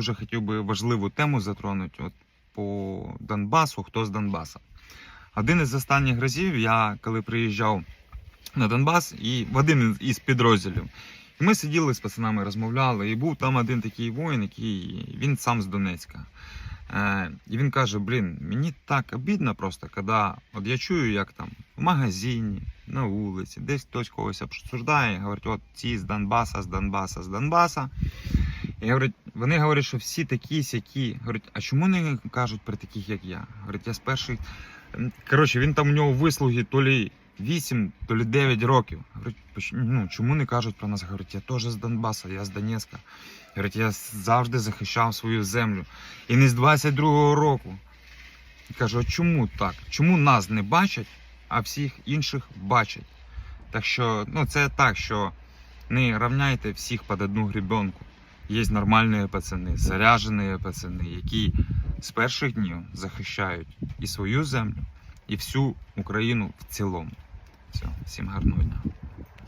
Дуже хотів би важливу тему затронути от по Донбасу, хто з Донбаса. Один із останніх разів я коли приїжджав на Донбас і в один із підрозділів. Ми сиділи з пацанами, розмовляли, і був там один такий воїн, який він сам з Донецька. Е, і він каже: Блін, мені так обідно просто, коли от я чую, як там в магазині, на вулиці, десь хтось когось обсуждає, говорить, от ці з Донбаса, з Донбаса, з Донбаса. І говорить, вони говорять, що всі такі сякі. Говорять, а чому не кажуть про таких, як я? Говорить, я з перших. Коротше, він там у нього вислуги то лі 8, то лі 9 років. Говорить, ну, чому не кажуть про нас? Говорить, я теж з Донбаса, я з Донецька. Говорить, я завжди захищав свою землю. І не з 22-го року. І кажу, а чому так? Чому нас не бачать, а всіх інших бачать? Так що, ну це так, що не равняйте всіх під одну гребенку. Є нормальні пацани, заряжені пацани, які з перших днів захищають і свою землю, і всю Україну в цілому. Все, всім гарного дня.